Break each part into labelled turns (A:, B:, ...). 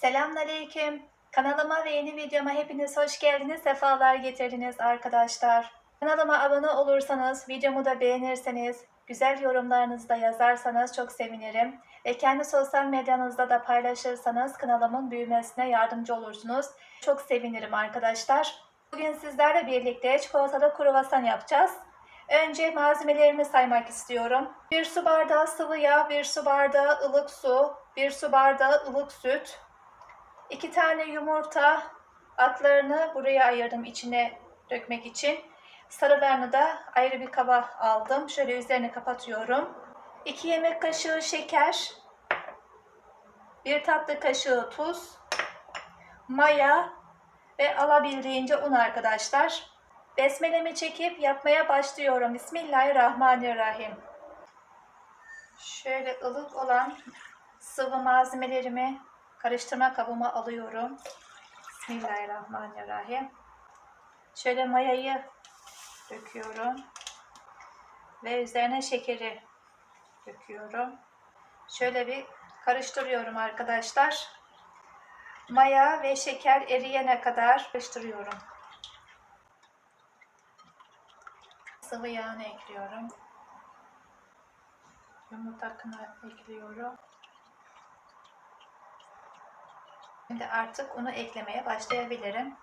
A: Selamünaleyküm. Kanalıma ve yeni videoma hepiniz hoş geldiniz, sefalar getirdiniz arkadaşlar. Kanalıma abone olursanız, videomu da beğenirseniz, güzel yorumlarınızı da yazarsanız çok sevinirim. Ve kendi sosyal medyanızda da paylaşırsanız kanalımın büyümesine yardımcı olursunuz. Çok sevinirim arkadaşlar. Bugün sizlerle birlikte çikolatalı kruvasan yapacağız. Önce malzemelerimi saymak istiyorum. 1 su bardağı sıvı yağ, 1 su bardağı ılık su, 1 su bardağı ılık süt, 2 tane yumurta, atlarını buraya ayırdım içine dökmek için. Sarılarını da ayrı bir kaba aldım. Şöyle üzerini kapatıyorum. 2 yemek kaşığı şeker, 1 tatlı kaşığı tuz, maya ve alabildiğince un arkadaşlar. Besmelemi çekip yapmaya başlıyorum. Bismillahirrahmanirrahim. Şöyle ılık olan sıvı malzemelerimi karıştırma kabıma alıyorum. Bismillahirrahmanirrahim. Şöyle mayayı döküyorum. Ve üzerine şekeri döküyorum. Şöyle bir karıştırıyorum arkadaşlar. Maya ve şeker eriyene kadar karıştırıyorum. Sıvı yağını ekliyorum. Yumurta akını ekliyorum. Şimdi artık unu eklemeye başlayabilirim.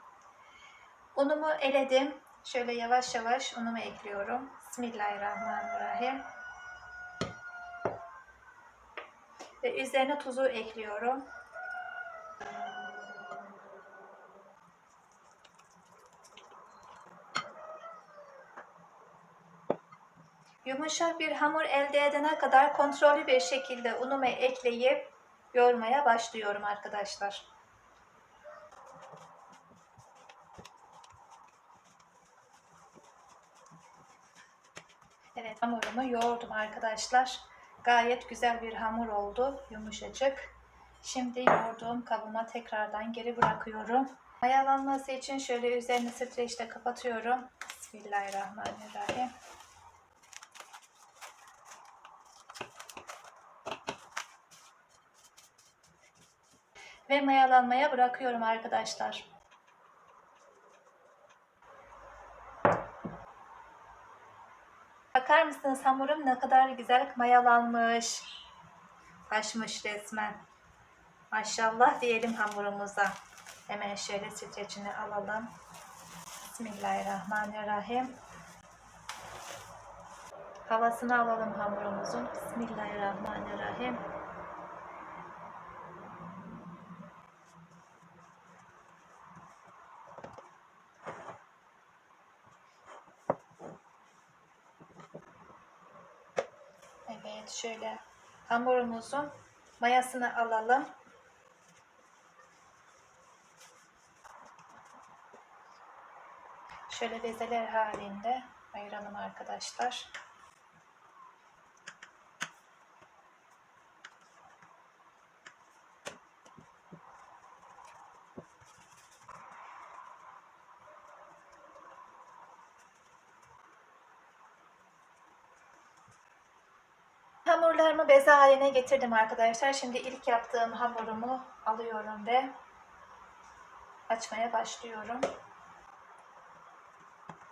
A: Unumu eledim. Şöyle yavaş yavaş unumu ekliyorum. Bismillahirrahmanirrahim. Ve üzerine tuzu ekliyorum. Yumuşak bir hamur elde edene kadar kontrollü bir şekilde unumu ekleyip yoğurmaya başlıyorum arkadaşlar. Evet hamurumu yoğurdum arkadaşlar. Gayet güzel bir hamur oldu. Yumuşacık. Şimdi yoğurduğum kabıma tekrardan geri bırakıyorum. Mayalanması için şöyle üzerini streçle kapatıyorum. Bismillahirrahmanirrahim. Ve mayalanmaya bırakıyorum arkadaşlar. Bakar mısınız hamurum ne kadar güzel mayalanmış. Taşmış resmen. Maşallah diyelim hamurumuza. Hemen şöyle streçini alalım. Bismillahirrahmanirrahim. Havasını alalım hamurumuzun. Bismillahirrahmanirrahim. Evet şöyle hamurumuzun mayasını alalım. Şöyle bezeler halinde ayıralım arkadaşlar. Hamurlarımı beze haline getirdim arkadaşlar. Şimdi ilk yaptığım hamurumu alıyorum ve açmaya başlıyorum.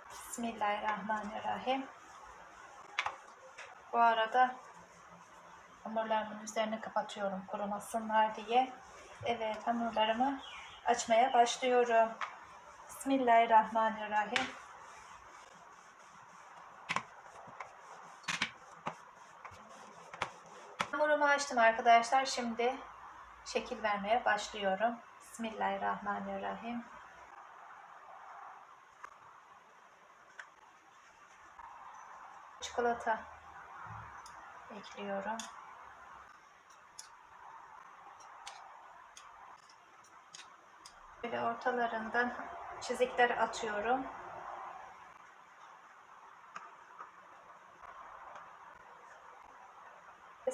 A: Bismillahirrahmanirrahim. Bu arada hamurlarımın üzerine kapatıyorum kurumasınlar diye. Evet hamurlarımı açmaya başlıyorum. Bismillahirrahmanirrahim. Hamurumu açtım arkadaşlar. Şimdi şekil vermeye başlıyorum. Bismillahirrahmanirrahim. Çikolata ekliyorum. Böyle ortalarından çizikler atıyorum.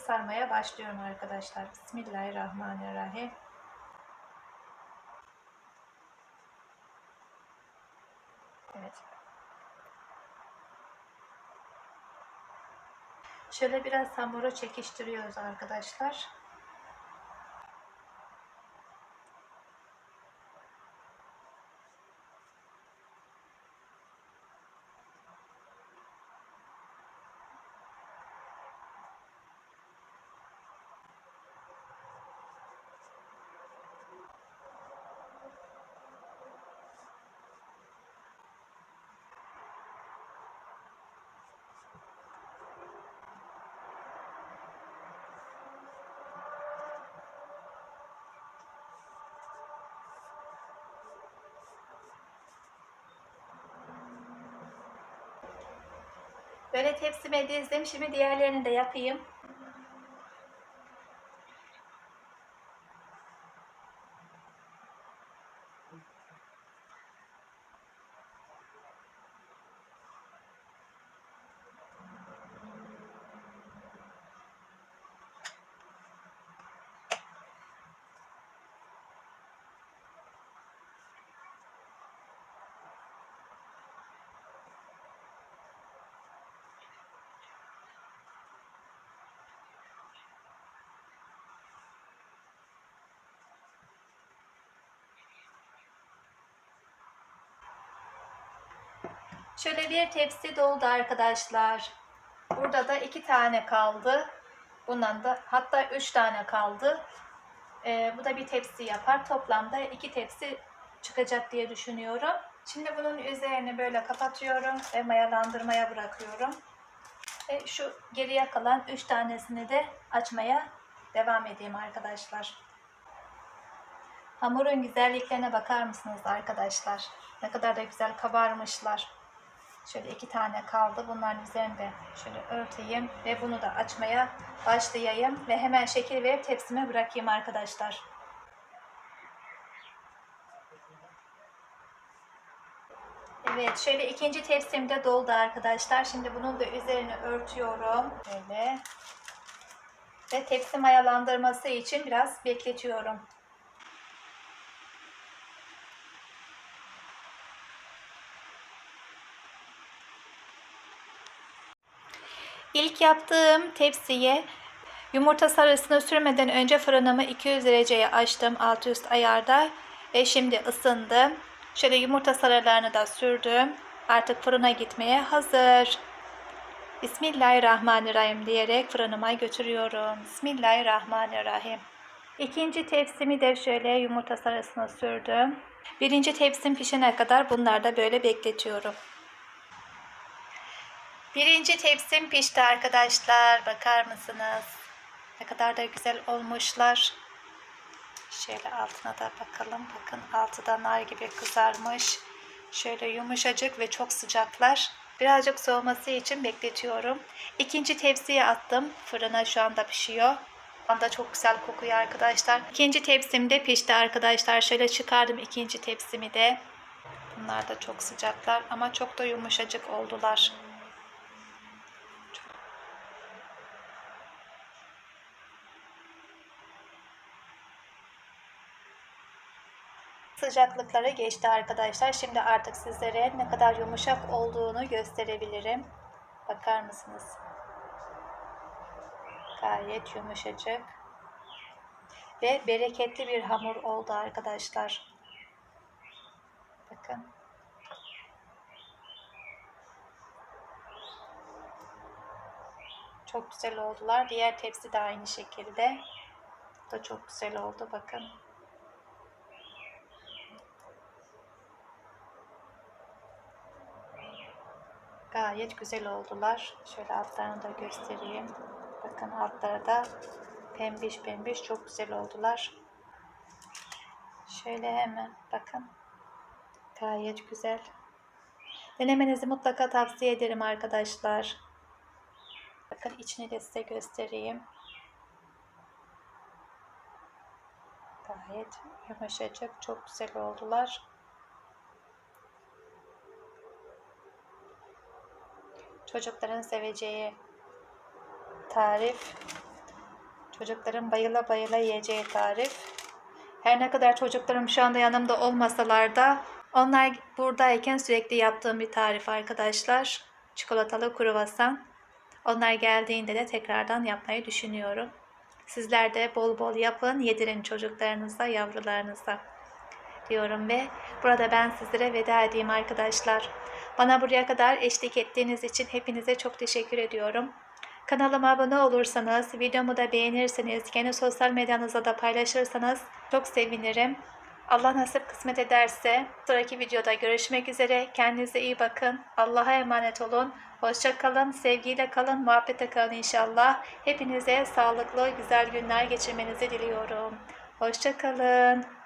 A: Sarmaya başlıyorum arkadaşlar. Bismillahirrahmanirrahim. Evet. Şöyle biraz hamuru çekiştiriyoruz arkadaşlar. Böyle tepsime dizdim. Şimdi diğerlerini de yapayım. Şöyle bir tepsi doldu arkadaşlar. Burada da iki tane kaldı. Bundan da hatta üç tane kaldı. Ee, bu da bir tepsi yapar. Toplamda iki tepsi çıkacak diye düşünüyorum. Şimdi bunun üzerini böyle kapatıyorum ve mayalandırmaya bırakıyorum. Ve şu geriye kalan üç tanesini de açmaya devam edeyim arkadaşlar. Hamurun güzelliklerine bakar mısınız arkadaşlar? Ne kadar da güzel kabarmışlar. Şöyle iki tane kaldı. Bunların üzerinde şöyle örteyim ve bunu da açmaya başlayayım ve hemen şekil verip tepsime bırakayım arkadaşlar. Evet, şöyle ikinci tepsim de doldu arkadaşlar. Şimdi bunun da üzerine örtüyorum. Böyle. Ve tepsi mayalandırması için biraz bekletiyorum. İlk yaptığım tepsiye yumurta sarısını sürmeden önce fırınımı 200 dereceye açtım alt üst ayarda ve şimdi ısındı. Şöyle yumurta sarılarını da sürdüm. Artık fırına gitmeye hazır. Bismillahirrahmanirrahim diyerek fırınıma götürüyorum. Bismillahirrahmanirrahim. İkinci tepsimi de şöyle yumurta sarısına sürdüm. Birinci tepsim pişene kadar bunları da böyle bekletiyorum. Birinci tepsim pişti arkadaşlar. Bakar mısınız? Ne kadar da güzel olmuşlar. Şöyle altına da bakalım. Bakın altı nar gibi kızarmış. Şöyle yumuşacık ve çok sıcaklar. Birazcık soğuması için bekletiyorum. İkinci tepsiye attım. Fırına şu anda pişiyor. Şu anda çok güzel kokuyor arkadaşlar. İkinci tepsim de pişti arkadaşlar. Şöyle çıkardım ikinci tepsimi de. Bunlar da çok sıcaklar ama çok da yumuşacık oldular. Sıcaklıkları geçti arkadaşlar. Şimdi artık sizlere ne kadar yumuşak olduğunu gösterebilirim. Bakar mısınız? Gayet yumuşacık. Ve bereketli bir hamur oldu arkadaşlar. Bakın. Çok güzel oldular. Diğer tepsi de aynı şekilde. Bu da çok güzel oldu. Bakın. Gayet güzel oldular. Şöyle altlarını da göstereyim. Bakın altları da pembiş pembiş çok güzel oldular. Şöyle hemen bakın. Gayet güzel. Denemenizi mutlaka tavsiye ederim arkadaşlar. Bakın içini de size göstereyim. Gayet yumuşacık, çok güzel oldular. Çocukların seveceği tarif. Çocukların bayıla bayıla yiyeceği tarif. Her ne kadar çocuklarım şu anda yanımda olmasalar da onlar buradayken sürekli yaptığım bir tarif arkadaşlar. Çikolatalı kruvasan. Onlar geldiğinde de tekrardan yapmayı düşünüyorum. Sizler de bol bol yapın, yedirin çocuklarınıza, yavrularınıza diyorum ve burada ben sizlere veda edeyim arkadaşlar. Bana buraya kadar eşlik ettiğiniz için hepinize çok teşekkür ediyorum. Kanalıma abone olursanız, videomu da beğenirseniz, kendi sosyal medyanızda da paylaşırsanız çok sevinirim. Allah nasip kısmet ederse sonraki videoda görüşmek üzere. Kendinize iyi bakın. Allah'a emanet olun. Hoşça kalın, sevgiyle kalın, muhabbete kalın inşallah. Hepinize sağlıklı, güzel günler geçirmenizi diliyorum. Hoşça kalın.